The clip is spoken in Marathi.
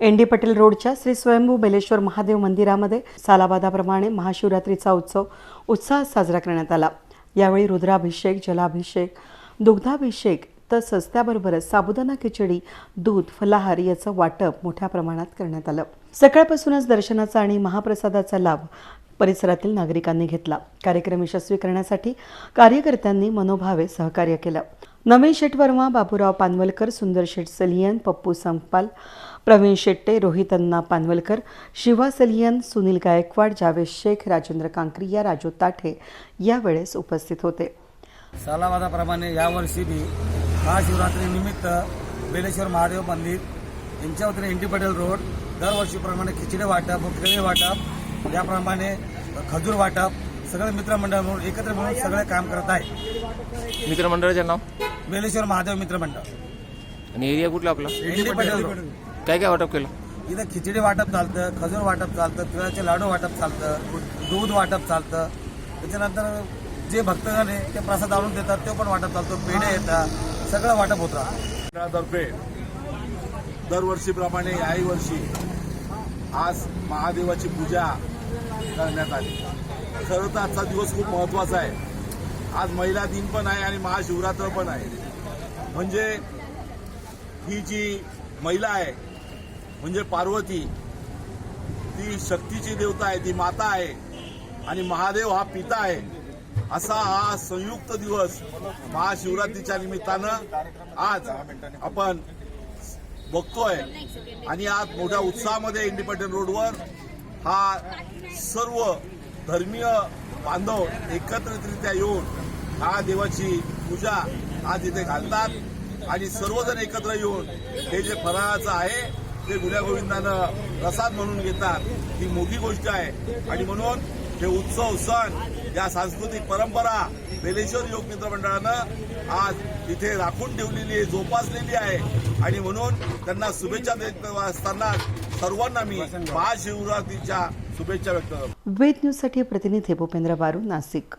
एन डी पटेल रोडच्या श्री स्वयंभू बेलेश्वर महादेव मंदिरामध्ये सालाबादाप्रमाणे महाशिवरात्रीचा उत्सव उत्साहात साजरा करण्यात आला. यावेळी रुद्राभिषेक जलाभिषेक दुग्धाभिषेक तसंच त्याबरोबरच साबुदाणा खिचडी दूध फलाहार याचं वाटप मोठ्या प्रमाणात करण्यात आलं. सकाळपासूनच दर्शनाचा आणि महाप्रसादाचा लाभ परिसरातील नागरिकांनी घेतला. कार्यक्रम यशस्वी करण्यासाठी कार्यकर्त्यांनी मनोभावे सहकार्य केलं. नवीन शेठ वर्मा बाबूराव पानवलकर सुंदर शेठ सलियन पप्पू संपाल प्रवीण शेट्टे रोहित अण्णा पानवलकर शिवा सलियन सुनील गायकवाड जावेद शेख राजेंद्र कांक्रिया राजू ताठे यावेळेस उपस्थित होते. सालावादाप्रमाणे यावर्षी बी महाशिवरात्रीनिमित्त बेलेश्वर महादेव मंदिर यांच्या वतीने इंडी पटेल रोड दरवर्षीप्रमाणे खिचडी वाटप व वाटप याप्रमाणे खजूर वाटप सगळे मित्रमंडळ म्हणून एकत्र मिळून सगळे काम करत आहे. मित्रमंडळाचे नाव? बेलेश्वर महादेव मित्रमंडळ आणि एरिया कुठला आपला? इंडी पटेल. रोड काय काय वाटप केलं? इथं खिचडी वाटप चालतं खजूर वाटप चालतं तिळाचे लाडू वाटप चालतं दूध वाटप चालतं. त्याच्यानंतर जे भक्तगण आहे ते प्रसाद आणून देतात ते पण वाटप चालतो पेढे येतात सगळं वाटप होत राहतं. तर्फे दरवर्षीप्रमाणे याही वर्षी आज महादेवाची पूजा करण्यात आली. खरं तर आजचा दिवस खूप महत्त्वाचा आहे. आज महिला दिन पण आहे आणि महाशिवरात्र पण आहे. म्हणजे ही जी महिला आहे म्हणजे पार्वती ती शक्तीची देवता आहे ती माता आहे आणि महादेव हा पिता आहे. असा हा संयुक्त दिवस महाशिवरात्रीच्या निमित्तानं आज आपण बघतोय. आणि आज मोठ्या उत्साहामध्ये इंडिपेंडंट रोडवर हा सर्व धर्मीय बांधव एकत्रितरित्या येऊन हा देवाची पूजा आज इथे घालतात आणि सर्वजण एकत्र येऊन हे जे फराळाचं आहे ते गुल्या गोविंदानं प्रसाद म्हणून घेतात. ही मोठी गोष्ट आहे. आणि म्हणून हे उत्सव सण या सांस्कृतिक परंपरा बेलेश्वर योग मित्र मंडळानं आज इथे राखून ठेवलेली आहे जोपासलेली आहे. आणि म्हणून त्यांना शुभेच्छा देत असताना सर्वांना मी महाशिवरात्रीच्या शुभेच्छा व्यक्त वेद न्यूजसाठी प्रतिनिधी भूपेंद्र बारू नाशिक.